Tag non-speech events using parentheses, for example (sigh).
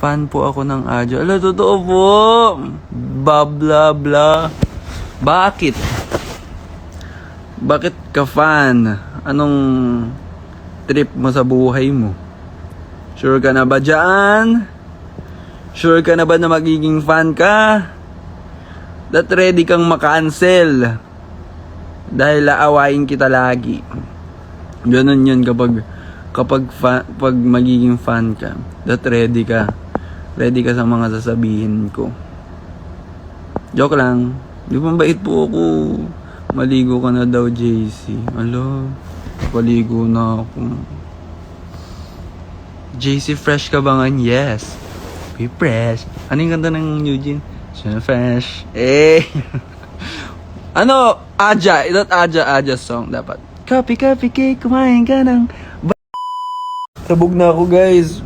Fan po ako ng Ajo. Ala, totoo po. Blah, blah, blah. Bakit? Bakit ka fan? Anong trip mo sa buhay mo? Sure ka na ba dyan? Sure ka na ba na magiging fan ka? That ready kang makancel. Dahil aawain kita lagi. Ganun yun kapag kapag fa- pag magiging fan ka. That ready ka. Ready ka sa mga sasabihin ko. Joke lang. Di ba bait po ako? Maligo ka na daw, JC. Alo, paligo na ako. JC, fresh ka ba ngayon? Yes. Be fresh. Ano yung ganda ng Eugene? So fresh. Eh. (laughs) ano? Aja. That Aja Aja song dapat. Copy, copy, cake. Kumain ka ng... Sabog na ako, guys.